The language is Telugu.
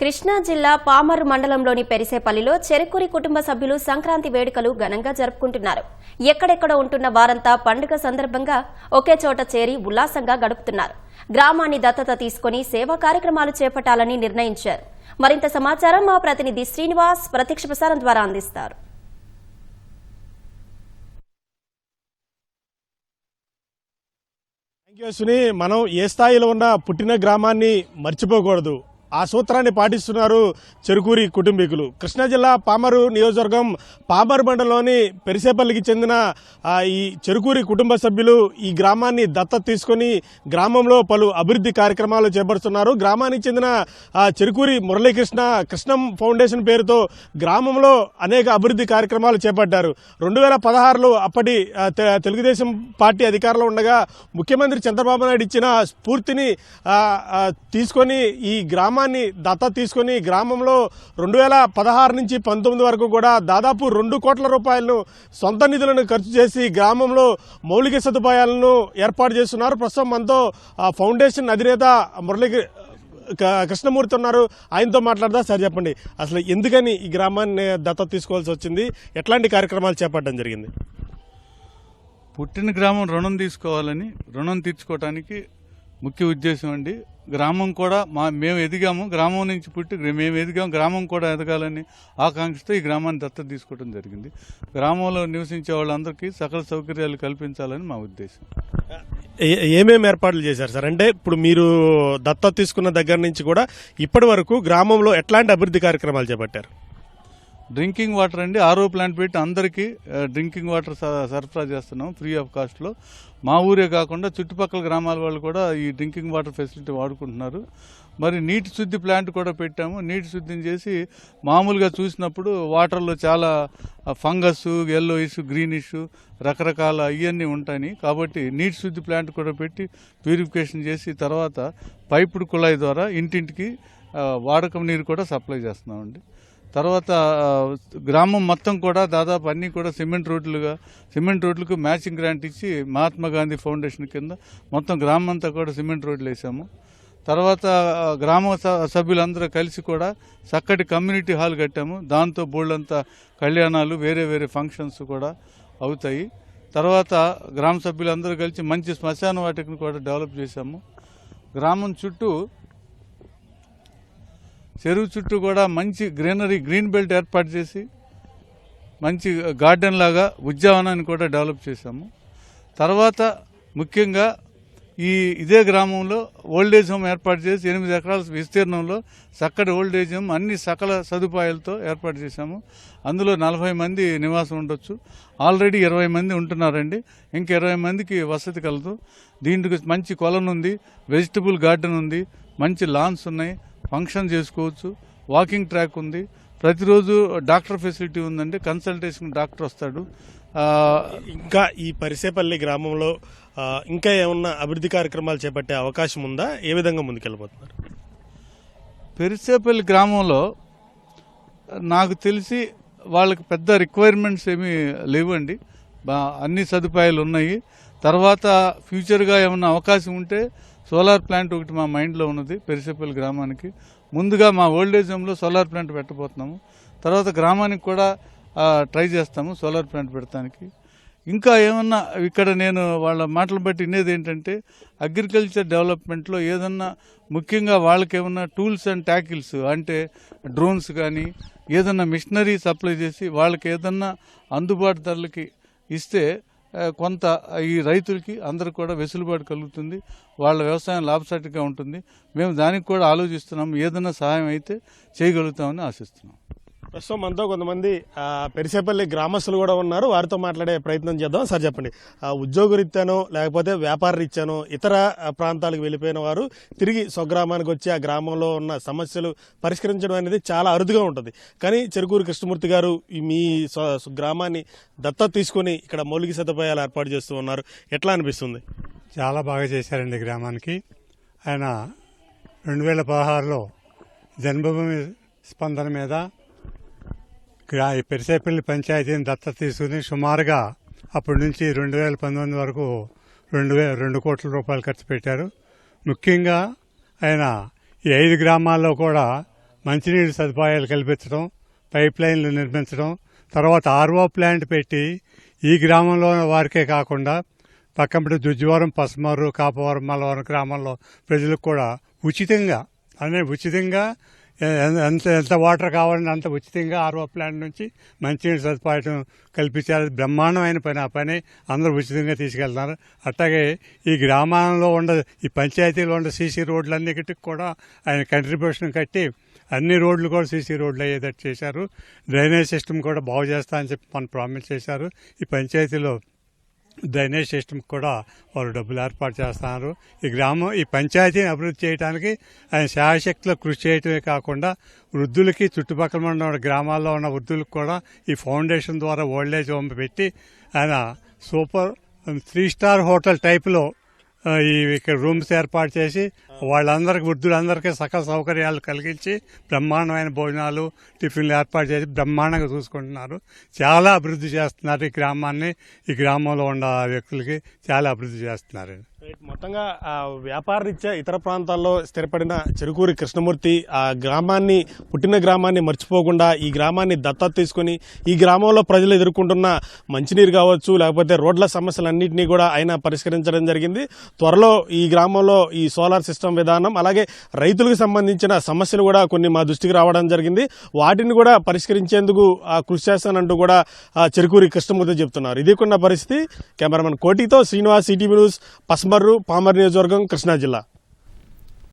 కృష్ణా జిల్లా పామరు మండలంలోని పెరిసేపల్లిలో చెరుకూరి కుటుంబ సభ్యులు సంక్రాంతి వేడుకలు ఘనంగా జరుపుకుంటున్నారు. ఎక్కడెక్కడ ఉంటున్న వారంతా పండుగ సందర్భంగా ఒకే చోట చేరి ఉల్లాసంగా గడుపుతున్నారు. గ్రామాన్ని దత్తత తీసుకుని సేవా కార్యక్రమాలు చేపట్టాలని నిర్ణయించారు. మరింత సమాచారం మా ప్రతినిధి శ్రీనివాస్ ప్రత్యక్ష ప్రసారం ద్వారా అందిస్తారు. మనం ఏ స్థాయిలో ఉన్న పుట్టిన గ్రామాన్ని మర్చిపోకూడదు. ఆ సూత్రాన్ని పాటిస్తున్నారు చెరుకూరి కుటుంబీకులు. కృష్ణా జిల్లా పామరు నియోజకవర్గం పామరు మండలంలోని పెరిసేపల్లికి చెందిన ఈ చెరుకూరి కుటుంబ సభ్యులు ఈ గ్రామాన్ని దత్తత తీసుకొని గ్రామంలో పలు అభివృద్ధి కార్యక్రమాలు చేపడుతున్నారు. గ్రామానికి చెందిన చెరుకూరి మురళీకృష్ణ కృష్ణం ఫౌండేషన్ పేరుతో గ్రామంలో అనేక అభివృద్ధి కార్యక్రమాలు చేపట్టారు. రెండు వేల పదహారులో అప్పటి తె- తెలుగుదేశం పార్టీ అధికారంలో ఉండగా ముఖ్యమంత్రి చంద్రబాబు నాయుడు ఇచ్చిన స్ఫూర్తిని తీసుకొని ఈ గ్రామాన్ని దత్త తీసుకొని గ్రామంలో రెండు వేల పదహారు నుంచి పంతొమ్మిది వరకు కూడా దాదాపు రెండు కోట్ల రూపాయలను సొంత నిధులను ఖర్చు చేసి గ్రామంలో మౌలిక సదుపాయాలను ఏర్పాటు చేస్తున్నారు. ప్రస్తుతం మనతో ఆ, ఫౌండేషన్ అధినేత మురళీ క- కృష్ణమూర్తి ఉన్నారు. ఆయనతో మాట్లాడదా సార్ చెప్పండి. అసలు ఎందుకని ఈ గ్రామాన్ని దత్తా తీసుకోవాల్సి వచ్చింది? ఎట్లాంటి కార్యక్రమాలు చేపట్టడం జరిగింది? పుట్టిన గ్రామం రుణం తీసుకోవాలని రుణం తీర్చుకోవటానికి ముఖ్య ఉద్దేశం అండి. గ్రామం కూడా మా మేము ఎదిగాము. గ్రామం నుంచి పుట్టి మేము ఎదిగాము. గ్రామం కూడా ఎదగాలని ఆకాంక్షతో ఈ గ్రామాన్ని దత్తత తీసుకోవడం జరిగింది. గ్రామంలో నివసించే వాళ్ళందరికీ సకల సౌకర్యాలు కల్పించాలని మా ఉద్దేశం. ఏ- ఏమేమి ఏర్పాట్లు చేశారు సార్? అంటే ఇప్పుడు మీరు దత్తత తీసుకున్న దగ్గర నుంచి కూడా ఇప్పటి వరకు గ్రామంలో ఎట్లాంటి అభివృద్ధి కార్యక్రమాలు చేపట్టారు? డ్రింకింగ్ వాటర్ అండి. ఆరో ప్లాంట్ పెట్టి అందరికీ డ్రింకింగ్ వాటర్ స- సరఫరా చేస్తున్నాం ఫ్రీ ఆఫ్ కాస్ట్లో మా ఊరే కాకుండా చుట్టుపక్కల గ్రామాల వాళ్ళు కూడా ఈ డ్రింకింగ్ వాటర్ ఫెసిలిటీ వాడుకుంటున్నారు. మరి నీటి శుద్ధి ప్లాంట్ కూడా పెట్టాము. నీటి శుద్ధిని చేసి మామూలుగా చూసినప్పుడు వాటర్లో చాలా ఫంగస్ ఎల్లోయిష్ గ్రీనిష్ రకరకాల ఇవన్నీ ఉంటాయి. కాబట్టి నీటి శుద్ధి ప్లాంట్ కూడా పెట్టి ప్యూరిఫికేషన్ చేసి తర్వాత పైపుడు కుళాయి ద్వారా ఇంటింటికి వాడకం నీరు కూడా సప్లై చేస్తున్నామండి. తర్వాత గ్రామం మొత్తం కూడా దాదాపు అన్నీ కూడా సిమెంట్ రోడ్లుగా సిమెంట్ రోడ్లకు మ్యాచింగ్ గ్రాంట్ ఇచ్చి మహాత్మా గాంధీ ఫౌండేషన్ కింద మొత్తం గ్రామం అంతా కూడా సిమెంట్ రోడ్లు వేసాము. తర్వాత గ్రామ స- సభ్యులందరూ కలిసి కూడా చక్కటి కమ్యూనిటీ హాల్ కట్టాము. దాంతో బోళ్ళంతా కళ్యాణాలు వేరే వేరే ఫంక్షన్స్ కూడా అవుతాయి. తర్వాత గ్రామ సభ్యులందరూ కలిసి మంచి శ్మశాన వాటికను కూడా డెవలప్ చేశాము. గ్రామం చుట్టూ చెరువు చుట్టూ కూడా మంచి గ్రీనరీ గ్రీన్ బెల్ట్ ఏర్పాటు చేసి మంచి గార్డెన్ లాగా ఉద్యానవనాన్ని కూడా డెవలప్ చేశాము. తర్వాత ముఖ్యంగా ఈ ఇదే గ్రామంలో ఓల్డేజ్ హోమ్ ఏర్పాటు చేసి ఎనిమిది ఎకరాల విస్తీర్ణంలో చక్కటి ఓల్డేజ్ హోమ్ అన్ని సకల సదుపాయాలతో ఏర్పాటు చేశాము. అందులో నలభై మంది నివాసం ఉండొచ్చు. ఆల్రెడీ ఇరవై మంది ఉంటున్నారండి. ఇంక ఇరవై మందికి వసతి కలదు. దీంట్లో మంచి కొలను ఉంది వెజిటబుల్ గార్డెన్ ఉంది మంచి లాన్స్ ఉన్నాయి. ఫంక్షన్ చేసుకోవచ్చు వాకింగ్ ట్రాక్ ఉంది. ప్రతిరోజు డాక్టర్ ఫెసిలిటీ ఉందండి కన్సల్టేషన్ డాక్టర్ వస్తాడు. ఇంకా ఈ పరిసేపల్లి గ్రామంలో ఇంకా ఏమన్నా అభివృద్ధి కార్యక్రమాలు చేపట్టే అవకాశం ఉందా? ఏ విధంగా ముందుకెళ్ళిపోతున్నారు పెరిసేపల్లి గ్రామంలో నాకు తెలిసి వాళ్ళకి పెద్ద రిక్వైర్మెంట్స్ ఏమీ లేవండి. అన్ని సదుపాయాలు ఉన్నాయి. తర్వాత ఫ్యూచర్గా ఏమన్నా అవకాశం ఉంటే సోలార్ ప్లాంట్ ఒకటి మా మైండ్లో ఉన్నది పెరిసేపల్లి గ్రామానికి. ముందుగా మా ఓల్డేజ్ హోమ్లో సోలార్ ప్లాంట్ పెట్టబోతున్నాము. తర్వాత గ్రామానికి కూడా ట్రై చేస్తాము సోలార్ ప్లాంట్ పెడతానికి. ఇంకా ఏమన్నా ఇక్కడ నేను వాళ్ళ మాటలు బట్టి వినేది ఏంటంటే అగ్రికల్చర్ డెవలప్మెంట్లో ఏదన్నా ముఖ్యంగా వాళ్ళకి ఏమన్నా టూల్స్ అండ్ ట్యాకిల్స్ అంటే డ్రోన్స్ కానీ ఏదన్నా మిషనరీ సప్లై చేసి వాళ్ళకి ఏదన్నా అందుబాటు ధరలకి ఇస్తే కొంత ఈ రైతులకి అందరు కూడా వెసులుబాటు కలుగుతుంది. వాళ్ళ వ్యవసాయం లాభసాటిగా ఉంటుంది. మేము దానికి కూడా ఆలోచిస్తున్నాము ఏదైనా సహాయం అయితే చేయగలుగుతామని ఆశిస్తున్నాం. ప్రస్తుతం మనతో కొంతమంది పెరిసేపల్లి గ్రామస్తులు కూడా ఉన్నారు. వారితో మాట్లాడే ప్రయత్నం చేద్దాం. సార్ చెప్పండి. ఉద్యోగ రీత్యానో లేకపోతే వ్యాపార రీత్యానో ఇతర ప్రాంతాలకు వెళ్ళిపోయిన వారు తిరిగి స్వగ్రామానికి వచ్చి ఆ గ్రామంలో ఉన్న సమస్యలు పరిష్కరించడం అనేది చాలా అరుదుగా ఉంటుంది. కానీ చెరుకూరు కృష్ణమూర్తి గారు ఈ మీ గ్రామాన్ని దత్త తీసుకొని ఇక్కడ మౌలిక సదుపాయాలు ఏర్పాటు చేస్తూ ఉన్నారు. ఎట్లా అనిపిస్తుంది? చాలా బాగా చేశారండి గ్రామానికి. ఆయన రెండు వేల పదహారులో జన్మభూమి స్పందన మీద ఇక్కడ ఈ పెరిసేపల్లి పంచాయతీని దత్త తీసుకుని సుమారుగా అప్పటి నుంచి రెండు వేల పంతొమ్మిది వరకు రెండు వే రెండు కోట్ల రూపాయలు ఖర్చు పెట్టారు. ముఖ్యంగా ఆయన ఈ ఐదు గ్రామాల్లో కూడా మంచినీటి సదుపాయాలు కల్పించడం పైప్ లైన్లు నిర్మించడం తర్వాత ఆర్ఓ ప్లాంట్ పెట్టి ఈ గ్రామంలో వారికే కాకుండా పక్కన జుజ్జివరం పసుమారు కాపవరం మలవరం గ్రామంలో ప్రజలకు కూడా ఉచితంగా అనే ఉచితంగా ఎంత ఎంత వాటర్ కావాలంటే అంత ఉచితంగా ఆర్ఓ ప్లాంట్ నుంచి మంచినీటి సదుపాయం కల్పించారు బ్రహ్మాండమైన పని. ఆ పని అందరూ ఉచితంగా తీసుకెళ్తున్నారు అట్లాగే ఈ గ్రామాలలో ఉండ ఈ పంచాయతీలో ఉండే సీసీ రోడ్లన్నిటికి కూడా ఆయన కంట్రిబ్యూషన్ కట్టి అన్ని రోడ్లు కూడా సీసీ రోడ్లు అయ్యేటట్టు చేశారు. డ్రైనేజ్ సిస్టమ్ కూడా బాగు చేస్తా అని చెప్పి మన ప్రామిస్ చేశారు. ఈ పంచాయతీలో డ్రైనేజ్ సిస్టమ్ కూడా వాళ్ళు డబ్బులు ఏర్పాటు చేస్తున్నారు. ఈ గ్రామం ఈ పంచాయతీని అభివృద్ధి చేయడానికి ఆయన శాయశక్తిలో కృషి చేయటమే కాకుండా వృద్ధులకి చుట్టుపక్కల ఉన్న గ్రామాల్లో ఉన్న వృద్ధులకు కూడా ఈ ఫౌండేషన్ ద్వారా ఓల్డేజ్ హోమ్ పెట్టి ఆయన సూపర్ త్రీ స్టార్ హోటల్ టైప్లో ఈ ఇక్కడ రూమ్స్ ఏర్పాటు చేసి వాళ్ళందరికీ వృద్ధులందరికీ సకల సౌకర్యాలు కలిగించి బ్రహ్మాండమైన భోజనాలు టిఫిన్లు ఏర్పాటు చేసి బ్రహ్మాండంగా చూసుకుంటున్నారు. చాలా అభివృద్ధి చేస్తున్నారు ఈ గ్రామాన్ని. ఈ గ్రామంలో ఉన్న వ్యక్తులకి చాలా అభివృద్ధి చేస్తున్నారు. మొత్తంగా వ్యాపార రీత్యా ఇతర ప్రాంతాల్లో స్థిరపడిన చెరుకూరి కృష్ణమూర్తి ఆ గ్రామాన్ని పుట్టిన గ్రామాన్ని మర్చిపోకుండా ఈ గ్రామాన్ని దత్తత తీసుకొని ఈ గ్రామంలో ప్రజలు ఎదుర్కొంటున్న మంచినీరు కావచ్చు లేకపోతే రోడ్ల సమస్యలన్నింటినీ కూడా ఆయన పరిష్కరించడం జరిగింది. త్వరలో ఈ గ్రామంలో ఈ సోలార్ సిస్టమ్ విధానం అలాగే రైతులకు సంబంధించిన సమస్యలు కూడా కొన్ని మా దృష్టికి రావడం జరిగింది. వాటిని కూడా పరిష్కరించేందుకు కృషి చేస్తానంటూ కూడా ఆ, చెరుకూరి కృష్ణమూర్తి చెప్తున్నారు. ఇది కొన్న పరిస్థితి. కెమెరామెన్ కోటితో శ్రీనివాస్ ఈటీవీ న్యూస్ పస్మర్రు పామర్ నియోజకవర్గం కృష్ణా జిల్లా.